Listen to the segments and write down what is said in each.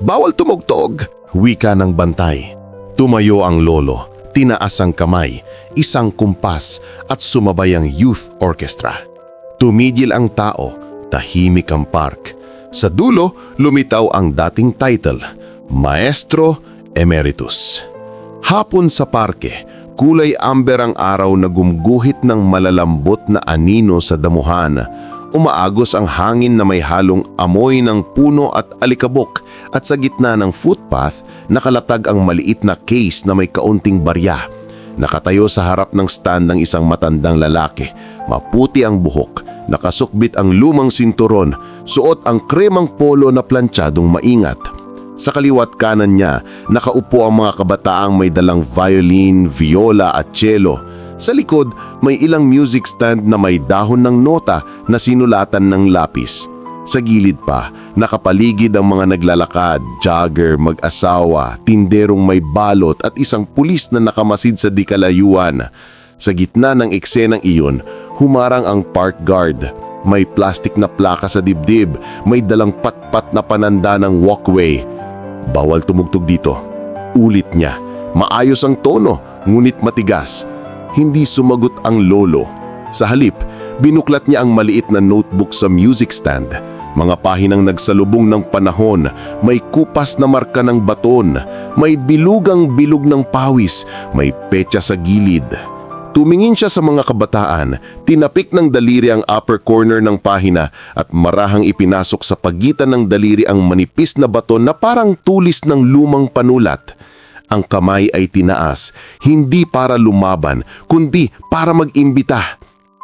Bawal tumugtog, wika ng bantay. Tumayo ang lolo, tinaas ang kamay, isang kumpas at sumabay ang youth orchestra. Tumigil ang tao, tahimik ang park. Sa dulo, lumitaw ang dating title, Maestro Emeritus. Hapon sa parke, kulay amber ang araw na gumguhit ng malalambot na anino sa damuhan. Umaagos ang hangin na may halong amoy ng puno at alikabok at sa gitna ng footpath nakalatag ang maliit na case na may kaunting barya. Nakatayo sa harap ng stand ng isang matandang lalaki. Maputi ang buhok, nakasukbit ang lumang sinturon, suot ang kremang polo na plantsadong maingat. Sa kaliwat kanan niya, nakaupo ang mga kabataang may dalang violin, viola at cello. Sa likod, may ilang music stand na may dahon ng nota na sinulatan ng lapis. Sa gilid pa, nakapaligid ang mga naglalakad, jogger, mag-asawa, tinderong may balot at isang pulis na nakamasid sa dikalayuan. Sa gitna ng eksenang iyon, humarang ang park guard. May plastik na plaka sa dibdib, may dalang patpat na pananda ng walkway. Bawal tumugtog dito. Ulit niya. Maayos ang tono, ngunit matigas. Hindi sumagot ang lolo. Sa halip, binuklat niya ang maliit na notebook sa music stand. Mga pahinang nagsalubong ng panahon, may kupas na marka ng baton, may bilugang bilog ng pawis, may petsa sa gilid. Tumingin siya sa mga kabataan, tinapik ng daliri ang upper corner ng pahina at marahang ipinasok sa pagitan ng daliri ang manipis na baton na parang tulis ng lumang panulat. Ang kamay ay tinaas, hindi para lumaban, kundi para mag-imbita.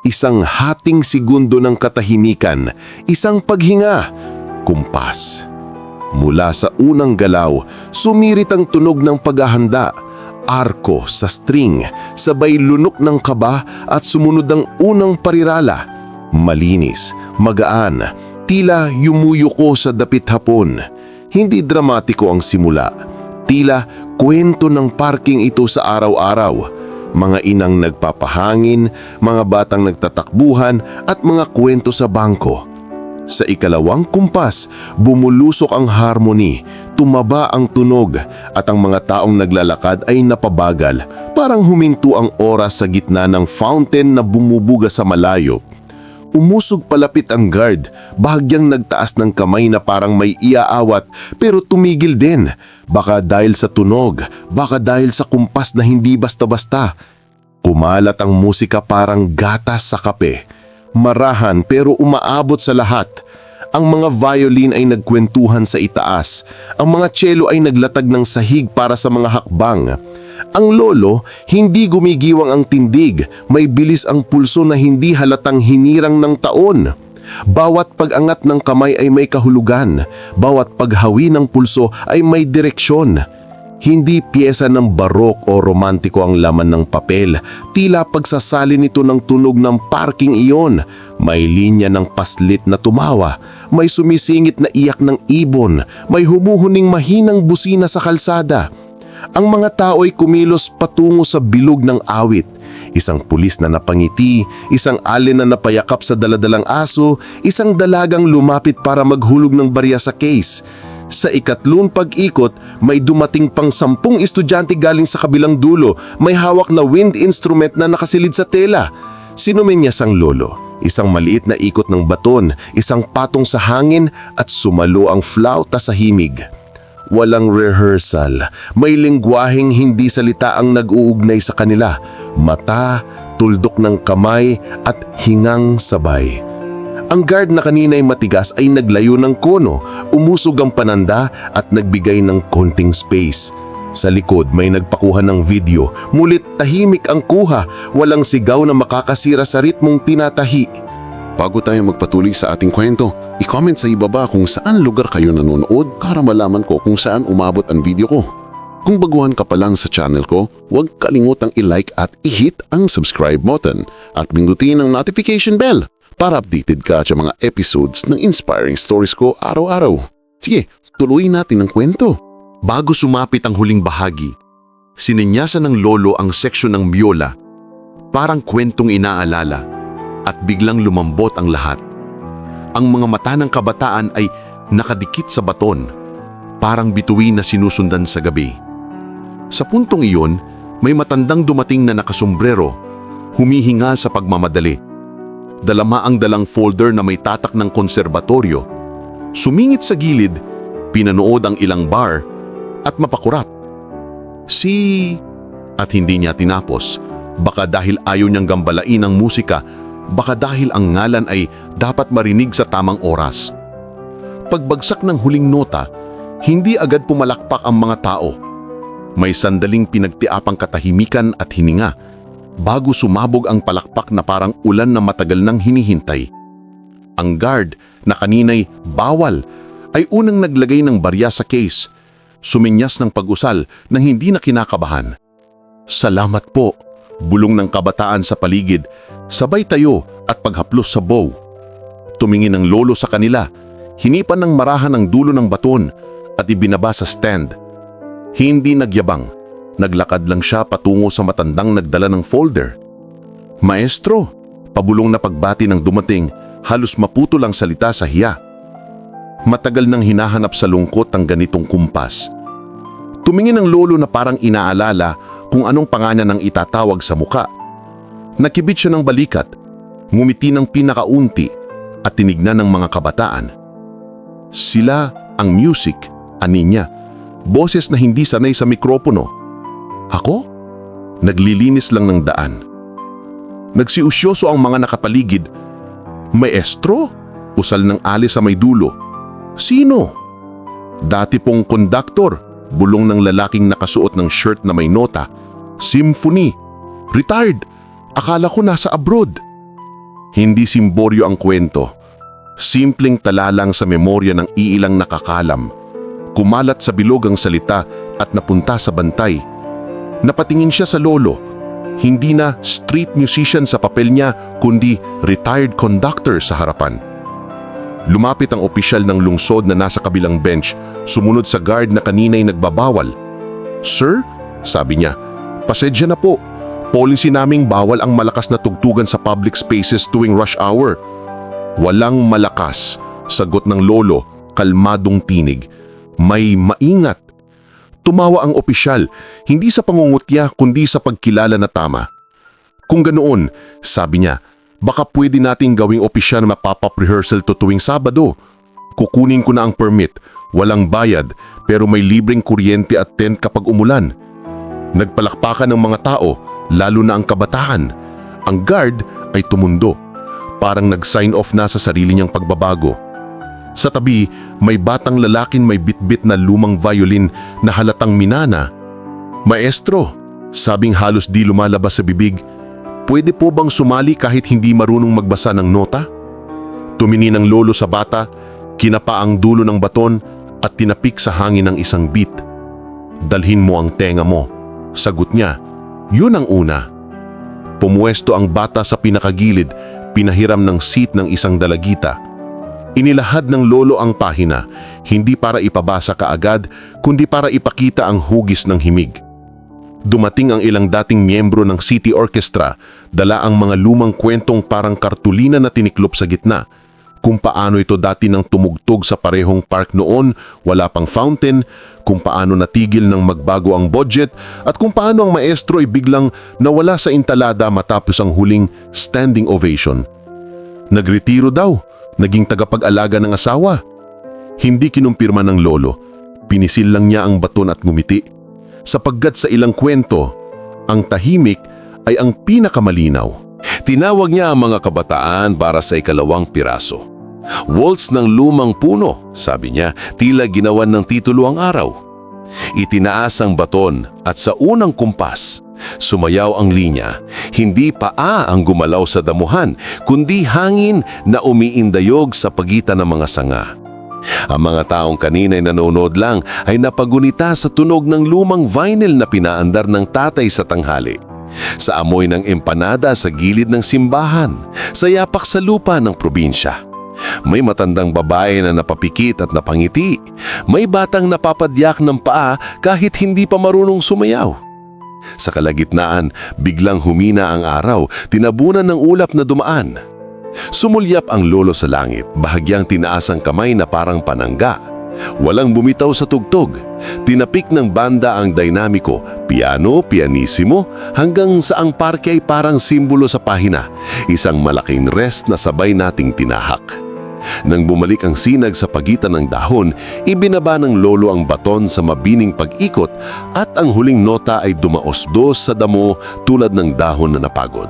Isang hating segundo ng katahimikan, isang paghinga, kumpas. Mula sa unang galaw, sumirit ang tunog ng paghahanda, arko sa string, sabay lunok ng kaba at sumunod ang unang parirala. Malinis, magaan, tila yumuyuko sa dapit hapon. Hindi dramatiko ang simula. Tila kwento ng parking ito sa araw-araw. Mga inang nagpapahangin, mga batang nagtatakbuhan at mga kwento sa bangko. Sa ikalawang kumpas, bumulusok ang harmony, tumaba ang tunog at ang mga taong naglalakad ay napabagal. Parang huminto ang oras sa gitna ng fountain na bumubuga sa malayo. Umusog palapit ang guard, bahagyang nagtaas ng kamay na parang may iaawat pero tumigil din. Baka dahil sa tunog, baka dahil sa kumpas na hindi basta-basta. Kumalat ang musika parang gatas sa kape. Marahan pero umaabot sa lahat. Ang mga violin ay nagkwentuhan sa itaas. Ang mga cello ay naglatag ng sahig para sa mga hakbang. Ang lolo, hindi gumigiwang ang tindig, may bilis ang pulso na hindi halatang hinirang ng taon. Bawat pag-angat ng kamay ay may kahulugan, bawat paghawi ng pulso ay may direksyon. Hindi piyesa ng barok o romantiko ang laman ng papel, tila pagsasali nito ng tunog ng parking iyon. May linya ng paslit na tumawa, may sumisingit na iyak ng ibon, may humuhuning mahinang busina sa kalsada. Ang mga tao ay kumilos patungo sa bilog ng awit. Isang pulis na napangiti, isang alin na napayakap sa daladalang aso, isang dalagang lumapit para maghulog ng barya sa case. Sa ikatlong pag-ikot, may dumating pang sampung estudyante galing sa kabilang dulo, may hawak na wind instrument na nakasilid sa tela. Sinumenyas ang lolo, isang maliit na ikot ng baton, isang patong sa hangin at sumalo ang flauta sa himig. Walang rehearsal, may lingwaheng hindi salita ang nag-uugnay sa kanila. Mata, tuldok ng kamay at hingang sabay. Ang guard na kanina ay matigas ay naglayo ng kono, umusog ang pananda at nagbigay ng konting space. Sa likod may nagpakuha ng video, mulit tahimik ang kuha, walang sigaw na makakasira sa ritmong tinatahi. Bago tayo magpatuloy sa ating kwento, i-comment sa ibaba kung saan lugar kayo nanonood para malaman ko kung saan umabot ang video ko. Kung baguhan ka pa lang sa channel ko, huwag kalimutang i-like at i-hit ang subscribe button at pindutin ang notification bell para updated ka sa mga episodes ng inspiring stories ko araw-araw. Sige, tuloy natin ang kwento. Bago sumapit ang huling bahagi, sininyasan ng lolo ang seksyon ng biola, parang kwentong inaalala, at biglang lumambot ang lahat. Ang mga mata ng kabataan ay nakadikit sa baton. parang bituin na sinusundan sa gabi. Sa puntong iyon, may matandang dumating na nakasombrero, humihinga sa pagmamadali. Dalama ang dalang folder na may tatak ng konserbatoryo. Sumingit sa gilid, pinanood ang ilang bar at mapakurat. Si... At hindi niya tinapos. Baka dahil ayaw niyang gambalain ang musika, baka dahil ang ngalan ay dapat marinig sa tamang oras. Pagbagsak ng huling nota, hindi agad pumalakpak ang mga tao. May sandaling pinagtiapang katahimikan at hininga bago sumabog ang palakpak na parang ulan na matagal nang hinihintay. Ang guard na kaninay bawal ay unang naglagay ng barya sa case, suminyas ng pag-usal na hindi na kinakabahan. Salamat po, bulong ng kabataan sa paligid, sabay tayo at paghaplos sa bow. Tumingin ang lolo sa kanila, hinipan ng marahan ang dulo ng baton at ibinaba sa stand. Hindi nagyabang, naglakad lang siya patungo sa matandang nagdala ng folder. Maestro, pabulong na pagbati ng dumating, halos maputo lang salita sa hiya. Matagal nang hinahanap sa lungkot ang ganitong kumpas. Tumingin ang lolo na parang inaalala kung anong pangalan ng itatawag sa muka. Nakibit siya ng balikat, ngumiti ng pinakaunti at tinignan ng mga kabataan. Sila ang music, ani niya, boses na hindi sanay sa mikropono. Ako? Naglilinis lang ng daan. Nagsiusyoso ang mga nakapaligid. Maestro? Usal ng ali sa may dulo. Sino? Dati pong konduktor, bulong ng lalaking nakasuot ng shirt na may nota. Symphony. Retired. Akala ko nasa abroad. Hindi simboryo ang kwento. Simpleng tala lang sa memorya ng iilang nakakalam. Kumalat sa bilog ang salita at napunta sa bantay. Napatingin siya sa lolo. Hindi na street musician sa papel niya kundi retired conductor sa harapan. Lumapit ang opisyal ng lungsod na nasa kabilang bench, sumunod sa guard na kanina'y nagbabawal. Sir, sabi niya, pasedya na po. Policy naming bawal ang malakas na tugtugan sa public spaces tuwing rush hour. Walang malakas, sagot ng lolo, kalmadong tinig. May maingat. Tumawa ang opisyal, hindi sa pangungutya kundi sa pagkilala na tama. Kung ganoon, sabi niya, baka pwede nating gawing opisyal na mapapap rehearsal to tuwing Sabado. Kukunin ko na ang permit, walang bayad, pero may libreng kuryente at tent kapag umulan. Nagpalakpakan ng mga tao, lalo na ang kabataan. Ang guard ay tumundo. Parang nag-sign off na sa sarili niyang pagbabago. Sa tabi, may batang lalaking may bitbit na lumang violin na halatang minana. Maestro, sabing halos di lumalabas sa bibig, pwede po bang sumali kahit hindi marunong magbasa ng nota? Tumingin ang lolo sa bata, kinapa ang dulo ng baton at tinapik sa hangin ng isang beat. Dalhin mo ang tenga mo. Sagot niya, yun ang una. Pumuesto ang bata sa pinakagilid, pinahiram ng seat ng isang dalagita. Inilahad ng lolo ang pahina, hindi para ipabasa kaagad, kundi para ipakita ang hugis ng himig. Dumating ang ilang dating miyembro ng City Orchestra, dala ang mga lumang kwentong parang kartulina na tiniklop sa gitna. Kung paano ito dati nang tumugtog sa parehong park noon, wala pang fountain, kung paano natigil ng magbago ang budget, at kung paano ang maestro ay biglang nawala sa intalada matapos ang huling standing ovation. Nagretiro daw, naging tagapag-alaga ng asawa. Hindi kinumpirma ng lolo, pinisil lang niya ang baton at ngumiti. Sapagkat sa ilang kwento, ang tahimik ay ang pinakamalinaw. Tinawag niya ang mga kabataan para sa ikalawang piraso. Waltz ng lumang puno, sabi niya, tila ginawan ng titulo ang araw. Itinaas ang baton at sa unang kumpas, sumayaw ang linya. Hindi paa ang gumalaw sa damuhan, kundi hangin na umiindayog sa pagitan ng mga sanga. Ang mga taong kanina'y nanonood lang ay napagunita sa tunog ng lumang vinyl na pinaandar ng tatay sa tanghali. Sa amoy ng empanada sa gilid ng simbahan, sa yapak sa lupa ng probinsya. May matandang babae na napapikit at napangiti. May batang napapadyak ng paa kahit hindi pa marunong sumayaw. Sa kalagitnaan, biglang humina ang araw, tinabunan ng ulap na dumaan. Sumulyap ang lolo sa langit, bahagyang tinaas ang kamay na parang panangga. Walang bumitaw sa tugtog. Tinapik ng banda ang dinamiko, piano, pianissimo, hanggang sa ang parke ay parang simbolo sa pahina, isang malaking rest na sabay nating tinahak. Nang bumalik ang sinag sa pagitan ng dahon, ibinaba ng lolo ang baton sa mabining pag-ikot at ang huling nota ay dumaos-dos sa damo tulad ng dahon na napagod.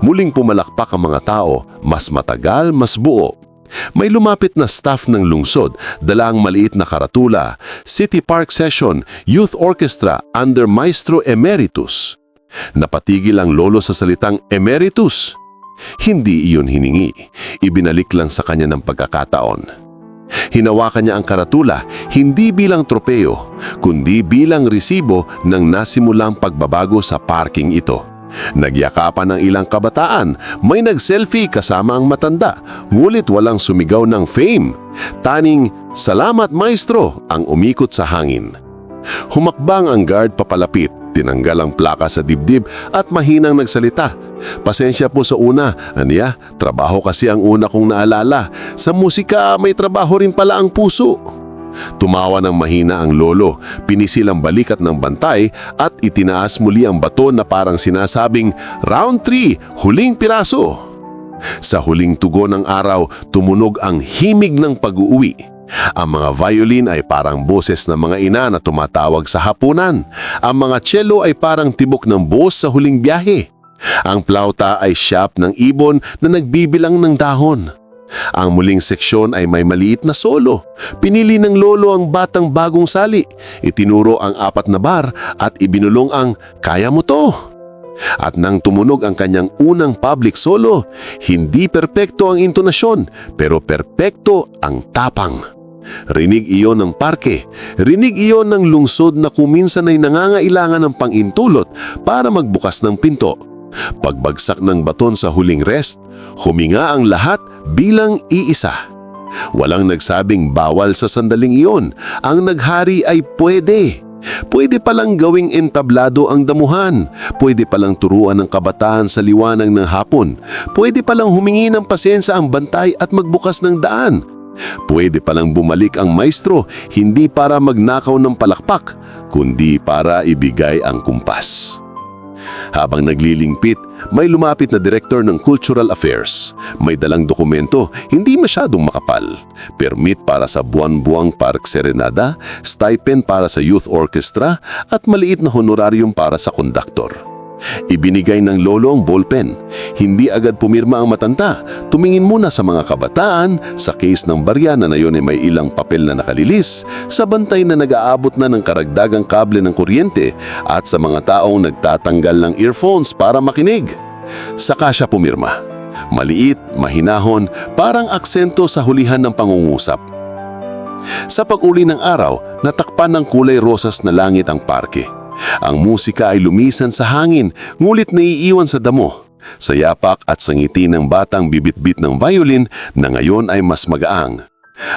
Muling pumalakpak ang mga tao, mas matagal, mas buo. May lumapit na staff ng lungsod, dala ang maliit na karatula, City Park Session, Youth Orchestra under Maestro Emeritus. Napatigil ang lolo sa salitang Emeritus. Hindi iyon hiningi, ibinalik lang sa kanya ng pagkakataon. Hinawakan niya ang karatula hindi bilang tropeo, kundi bilang resibo ng nasimulang pagbabago sa parking ito. Nagyakapan ng ilang kabataan, may nag-selfie kasama ang matanda, ngulit walang sumigaw ng fame. Taning, salamat maestro, ang umikot sa hangin. Humakbang ang guard papalapit, tinanggal ang plaka sa dibdib at mahinang nagsalita. Pasensya po sa una, aniya, trabaho kasi ang una kong naalala. Sa musika may trabaho rin pala ang puso. Tumawa ng mahina ang lolo, pinisil ang balikat ng bantay at itinaas muli ang baton na parang sinasabing, Round 3, huling piraso. Sa huling tugon ng araw, tumunog ang himig ng pag-uwi. Ang mga violin ay parang boses ng mga ina na tumatawag sa hapunan. Ang mga cello ay parang tibok ng boss sa huling biyahe. Ang plauta ay siyap ng ibon na nagbibilang ng dahon. Ang muling seksyon ay may maliit na solo. Pinili ng lolo ang batang bagong sali. Itinuro ang apat na bar at ibinulong ang kaya mo to. At nang tumunog ang kanyang unang public solo, hindi perpekto ang intonasyon, pero perpekto ang tapang. Rinig iyon ng parke, rinig iyon ng lungsod na kuminsan ay nangangailangan ng pangintulot para magbukas ng pinto. Pagbagsak ng baton sa huling rest, huminga ang lahat bilang iisa. Walang nagsabing bawal sa sandaling iyon. Ang naghari ay pwede. Pwede palang gawing entablado ang damuhan. Pwede palang turuan ng kabataan sa liwanag ng hapon. Pwede palang humingi ng pasensya ang bantay at magbukas ng daan. Pwede palang bumalik ang maestro hindi para magnakaw ng palakpak, kundi para ibigay ang kumpas. Habang naglilingpit, may lumapit na direktor ng Cultural Affairs. May dalang dokumento, hindi masyadong makapal. Permit para sa buwan-buwang park serenada, stipend para sa youth orchestra, at maliit na honorarium para sa konduktor. Ibinigay ng lolo ang ballpen. Hindi agad pumirma ang matanda. Tumingin muna sa mga kabataan, sa case ng barya na nayon ay may ilang papel na nakalilis, sa bantay na nag-aabot na ng karagdagang kable ng kuryente at sa mga taong nagtatanggal ng earphones para makinig. Saka siya pumirma. Maliit, mahinahon, parang aksento sa hulihan ng pangungusap. Sa pag-uli ng araw, natakpan ng kulay rosas na langit ang parke. Ang musika ay lumisan sa hangin, ngulit naiiwan sa damo. Sa yapak at sa ngiti ng batang bibit-bit ng violin na ngayon ay mas magaang.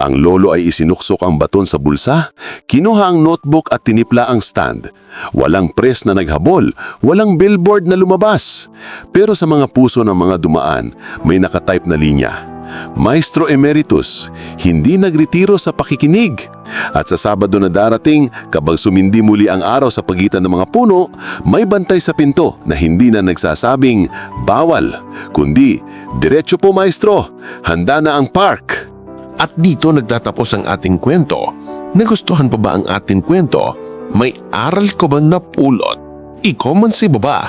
Ang lolo ay isinuksok ang baton sa bulsa, kinuha ang notebook at tinipla ang stand. Walang press na naghabol, walang billboard na lumabas. Pero sa mga puso ng mga dumaan, may nakatype na linya. Maestro Emeritus, hindi nagretiro sa pakikinig. At sa Sabado na darating, kapag sumindi muli ang araw sa pagitan ng mga puno, may bantay sa pinto na hindi na nagsasabing bawal, kundi diretso po maestro, handa na ang park. At dito nagtatapos ang ating kwento. Nagustuhan pa ba ang ating kwento? May aral ko bang napulot? I-comment sa baba.